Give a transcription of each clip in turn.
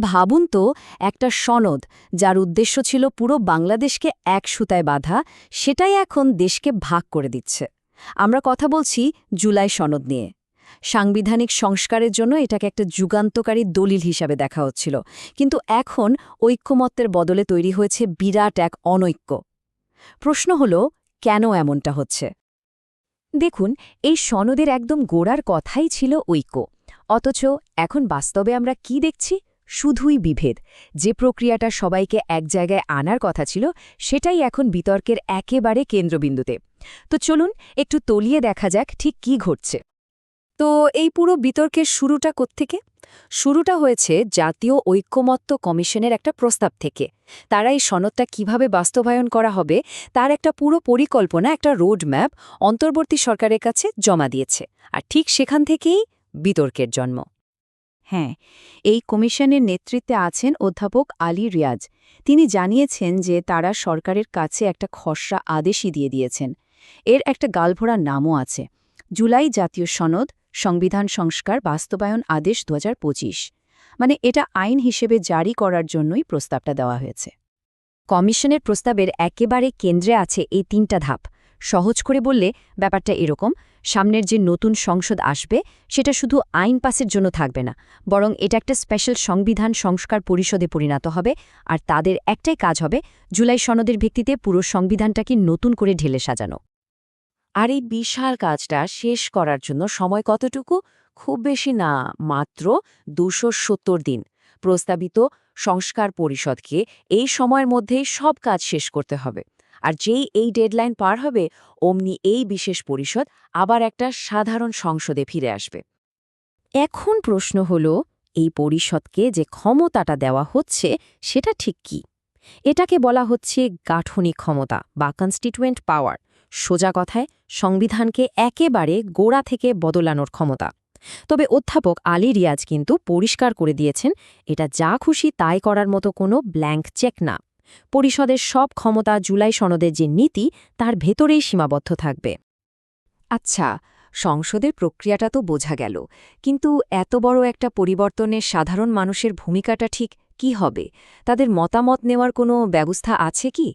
ভাবুন তো, একটা সনদ, যার উদ্দেশ্য ছিল পুরো বাংলাদেশকে এক সুতায় বাঁধা, সেটাই এখন দেশকে ভাগ করে দিচ্ছে। আমরা কথা বলছি জুলাই সনদ নিয়ে। সাংবিধানিক সংস্কারের জন্য এটাকে একটা যুগান্তকারী দলিল হিসাবে দেখা হচ্ছিল। কিন্তু এখন ঐক্যমত্যের বদলে তৈরি হয়েছে বিরাট এক অনৈক্য। প্রশ্ন হল, কেন এমনটা হচ্ছে? দেখুন, এই সনদের একদম গোড়ার কথাই ছিল ঐক্য। অথচ এখন বাস্তবে আমরা কি দেখছি? শুধুই বিভেদ। যে প্রক্রিয়াটা সবাইকে এক জায়গায় আনার কথা ছিল, সেটাই এখন বিতর্কের একেবারে কেন্দ্রবিন্দুতে। তো চলুন একটু তলিয়ে দেখা যাক ঠিক কি ঘটছে। তো এই পুরো বিতর্কের শুরুটা কোত্থেকে? শুরুটা হয়েছে জাতীয় ঐক্যমত্য কমিশনের একটা প্রস্তাব থেকে। তারা এই সনদটা কীভাবে বাস্তবায়ন করা হবে, তার একটা পুরো পরিকল্পনা, একটা রোড ম্যাপ অন্তর্বর্তী সরকারের কাছে জমা দিয়েছে। আর ঠিক সেখান থেকেই বিতর্কের জন্ম। হ্যাঁ এই কমিশনের নেতৃত্বে আছেন অধ্যাপক আলী রিয়াজ। তিনি জানিয়েছেন যে তারা সরকারের কাছে একটা খসড়া আদেশই দিয়ে দিয়েছেন। এর একটা গালভরা নামও আছে। জুলাই জাতীয় সনদ, সংবিধান সংস্কার, বাস্তবায়ন আদেশ দু হাজার পঁচিশ। মানে এটা আইন হিসেবে জারি করার জন্যই প্রস্তাবটা দেওয়া হয়েছে। কমিশনের প্রস্তাবের একেবারে কেন্দ্রে আছে এই তিনটা ধাপ। সহজ করে বললে ব্যাপারটা এরকম সামনের যে নতুন সংসদ আসবে, সেটা শুধু আইন পাসের জন্য থাকবে না, বরং এটা একটা স্পেশাল সংবিধান সংস্কার পরিষদে পরিণত হবে, আর তাদের একটাই কাজ হবে জুলাই সনদের ভিত্তিতে পুরো সংবিধানটাকে নতুন করে ঢেলে সাজানো। আর এই বিশাল কাজটা শেষ করার জন্য সময় কতটুকু? খুব বেশি না, মাত্র দুশো দিন। প্রস্তাবিত সংস্কার পরিষদকে এই সময়ের মধ্যেই সব কাজ শেষ করতে হবে। আর যেই এই ডেডলাইন পার হবে, অমনি এই বিশেষ পরিষদ আবার একটা সাধারণ সংসদে ফিরে আসবে। এখন প্রশ্ন হল, এই পরিষদকে যে ক্ষমতাটা দেওয়া হচ্ছে, সেটা ঠিক কি? এটাকে বলা হচ্ছে গাঠনিক ক্ষমতা বা কনস্টিটুয়েন্ট পাওয়ার সোজা কথায় সংবিধানকে একেবারে গোড়া থেকে বদলানোর ক্ষমতা। তবে অধ্যাপক আলী রিয়াজ কিন্তু পরিষ্কার করে দিয়েছেন, এটা যা খুশি তাই করার মতো কোনো ব্ল্যাঙ্ক চেক না। পরিষদের সব ক্ষমতা জুলাই সনদের যে নীতি, তার ভেতরেই সীমাবদ্ধ থাকবে। আচ্ছা সংসদের প্রক্রিয়াটা তো বোঝা গেল, কিন্তু এত বড় একটা পরিবর্তনের সাধারণ মানুষের ভূমিকাটা ঠিক কি হবে? তাদের মতামত নেওয়ার কোনো ব্যবস্থা আছে কি?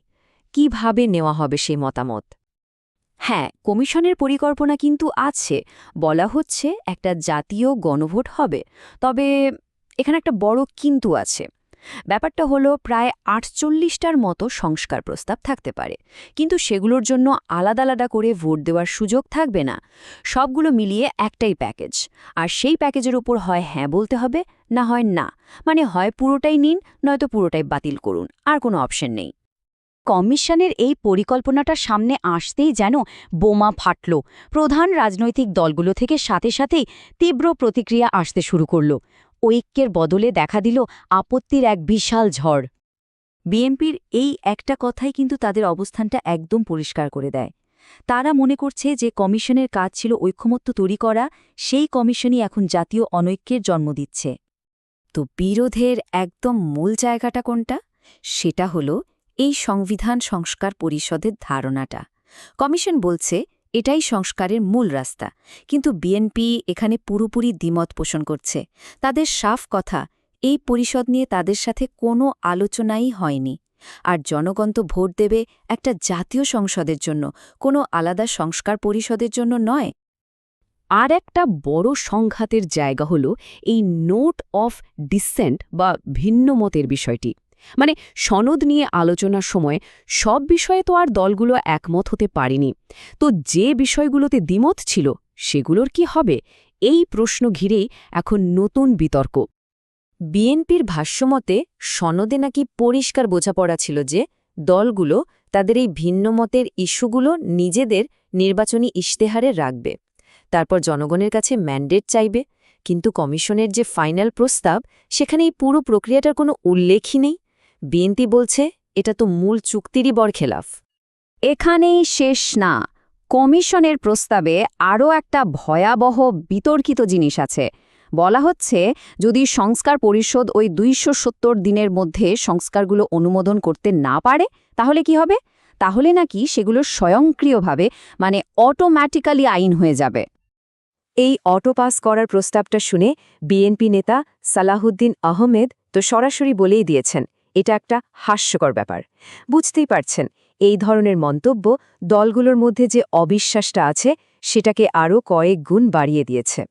কীভাবে নেওয়া হবে সেই মতামত? হ্যাঁ কমিশনের পরিকল্পনা কিন্তু আছে, বলা হচ্ছে একটা জাতীয় গণভোট হবে, তবে এখানে একটা বড় কিন্তু আছে। ব্যাপারটা হলো প্রায় আটচল্লিশটার মতো সংস্কার প্রস্তাব থাকতে পারে। কিন্তু সেগুলোর জন্য আলাদা আলাদা করে ভোট দেওয়ার সুযোগ থাকবে না। সবগুলো মিলিয়ে একটাই প্যাকেজ। আর সেই প্যাকেজের উপর হয় হ্যাঁ বলতে হবে, না হয় না। মানে হয় পুরোটাই নিন, নয়তো পুরোটাই বাতিল করুন। আর কোনো অপশন নেই। কমিশনের এই পরিকল্পনাটা সামনে আসতেই যেন বোমা ফাটল। প্রধান রাজনৈতিক দলগুলো থেকে সাথে সাথেই তীব্র প্রতিক্রিয়া আসতে শুরু করল। ঐক্যের বদলে দেখা দিল আপত্তির এক বিশাল ঝড়। বিএনপির এই একটা কথাই কিন্তু তাদের অবস্থানটা একদম পরিষ্কার করে দেয়। তারা মনে করছে যে কমিশনের কাজ ছিল ঐক্যমত্য তৈরি করা, সেই কমিশনই এখন জাতীয় অনৈক্যের জন্ম দিচ্ছে। তো বিরোধের একদম মূল জায়গাটা কোনটা? সেটা হলো এই সংবিধান সংস্কার পরিষদের ধারণাটা। কমিশন বলছে এটাই সংস্কারের মূল রাস্তা। কিন্তু বিএনপি এখানে পুরোপুরি দ্বিমত পোষণ করছে। তাদের সাফ কথা, এই পরিষদ নিয়ে তাদের সাথে কোনো আলোচনাই হয়নি। আর জনগণ তো ভোট দেবে একটা জাতীয় সংসদের জন্য, কোনো আলাদা সংস্কার পরিষদের জন্য নয়। আর একটা বড় সংঘাতের জায়গা হল এই নোট অফ ডিসেন্ট বা ভিন্নমতের বিষয়টি। মানে সনদ নিয়ে আলোচনার সময় সব বিষয়ে তো আর দলগুলো একমত হতে পারেনি। তো যে বিষয়গুলোতে দ্বিমত ছিল, সেগুলোর কি হবে? এই প্রশ্ন ঘিরেই এখন নতুন বিতর্ক। বিএনপির ভাষ্যমতে, সনদে নাকি পরিষ্কার বোঝাপড়া ছিল যে, দলগুলো তাদের এই ভিন্নমতের ইস্যুগুলো নিজেদের নির্বাচনী ইশতেহারে রাখবে। তারপর জনগণের কাছে ম্যান্ডেট চাইবে, কিন্তু কমিশনের যে ফাইনাল প্রস্তাব, সেখানে এই পুরো প্রক্রিয়াটার কোনো উল্লেখই নেই। বিএনপি বলছে, এটা তো মূল চুক্তিরই বরখেলাফ। এখানেই শেষ না, কমিশনের প্রস্তাবে আরও একটা ভয়াবহ বিতর্কিত জিনিস আছে। বলা হচ্ছে, যদি সংস্কার পরিষদ ওই দুইশো সত্তর দিনের মধ্যে সংস্কারগুলো অনুমোদন করতে না পারে, তাহলে কি হবে? তাহলে নাকি সেগুলো স্বয়ংক্রিয়ভাবে মানে অটোম্যাটিক্যালি আইন হয়ে যাবে। এই অটো পাস করার প্রস্তাবটা শুনে বিএনপি নেতা সালাহুদ্দিন আহমেদ তো সরাসরি বলেই দিয়েছেন এটা একটা হাস্যকর ব্যাপার। বুঝতেই পারছেন, এই ধরনের মন্তব্য দলগুলোর মধ্যে যে অবিশ্বাসটা আছে, সেটাকে আরও কয়েক গুণ বাড়িয়ে দিয়েছে।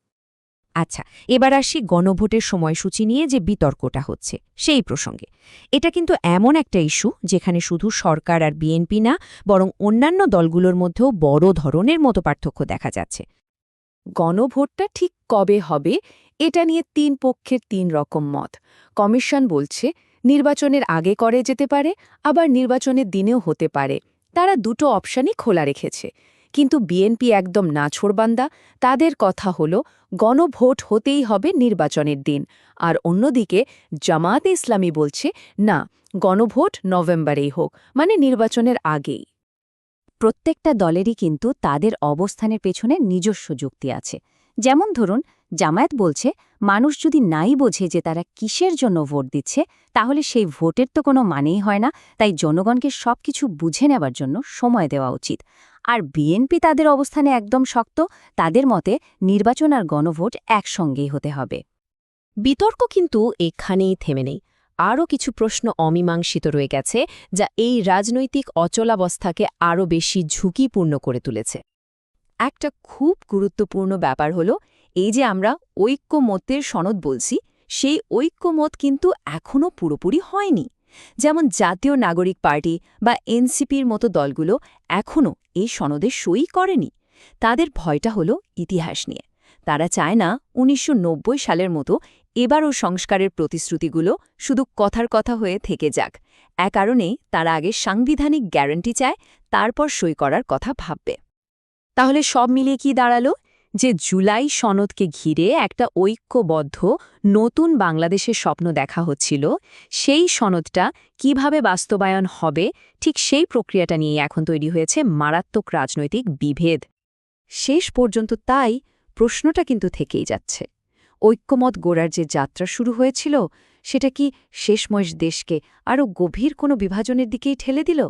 আচ্ছা এবার আসি গণভোটের সময়সূচি নিয়ে যে বিতর্কটা হচ্ছে, সেই প্রসঙ্গে। এটা কিন্তু এমন একটা ইস্যু যেখানে শুধু সরকার আর বিএনপি না, বরং অন্যান্য দলগুলোর মধ্যেও বড় ধরনের মতো পার্থক্য দেখা যাচ্ছে। গণভোটটা ঠিক কবে হবে, এটা নিয়ে তিন পক্ষের তিন রকম মত। কমিশন বলছে নির্বাচনের আগে করে যেতে পারে, আবার নির্বাচনের দিনেও হতে পারে। তারা দুটো অপশানই খোলা রেখেছে। কিন্তু বিএনপি একদম না ছোড়বান্দা তাদের কথা হল, গণভোট হতেই হবে নির্বাচনের দিন। আর অন্যদিকে, জামায়াতে ইসলামী বলছে, না, গণভোট নভেম্বরেই হোক মানে নির্বাচনের আগেই। প্রত্যেকটা দলেরই কিন্তু তাদের অবস্থানের পেছনে নিজস্ব যুক্তি আছে। যেমন ধরুন জামায়াত বলছে, মানুষ যদি নাই বোঝে যে তারা কিসের জন্য ভোট দিচ্ছে, তাহলে সেই ভোটের তো কোনো মানেই হয় না। তাই জনগণকে সবকিছু বুঝে নেবার জন্য সময় দেওয়া উচিত। আর বিএনপি তাদের অবস্থানে একদম শক্ত। তাদের মতে, নির্বাচন আর গণভোট একসঙ্গেই হতে হবে। বিতর্ক কিন্তু এখানেই থেমে নেই। আরও কিছু প্রশ্ন অমীমাংসিত রয়ে গেছে, যা এই রাজনৈতিক অচলাবস্থাকে আরও বেশি ঝুঁকিপূর্ণ করে তুলেছে। একটা খুব গুরুত্বপূর্ণ ব্যাপার হলো এই যে আমরা ঐক্যমতের সনদ বলছি, সেই ঐক্যমত কিন্তু এখনও পুরোপুরি হয়নি। যেমন জাতীয় নাগরিক পার্টি বা এনসিপির মতো দলগুলো এখনও এই সনদে সই করেনি। তাদের ভয়টা হলো ইতিহাস নিয়ে। তারা চায় না উনিশশো নব্বই সালের মতো এবারও সংস্কারের প্রতিশ্রুতিগুলো শুধু কথার কথা হয়ে থেকে যাক। এ কারণে তারা আগে সাংবিধানিক গ্যারান্টি চায়, তারপর সই করার কথা ভাববে। তাহলে সব মিলিয়ে কি দাঁড়াল? যে জুলাই সনদকে ঘিরে একটা ঐক্যবদ্ধ, নতুন বাংলাদেশের স্বপ্ন দেখা হচ্ছিল, সেই সনদটা কীভাবে বাস্তবায়ন হবে, ঠিক সেই প্রক্রিয়াটা নিয়ে এখন তৈরি হয়েছে মারাত্মক রাজনৈতিক বিভেদ। শেষ পর্যন্ত তাই প্রশ্নটা কিন্তু থেকেই যাচ্ছে। ঐক্যমত গোড়ার যে যাত্রা শুরু হয়েছিল, সেটা কি শেষমশ দেশকে আরও গভীর কোনো বিভাজনের দিকেই ঠেলে দিল?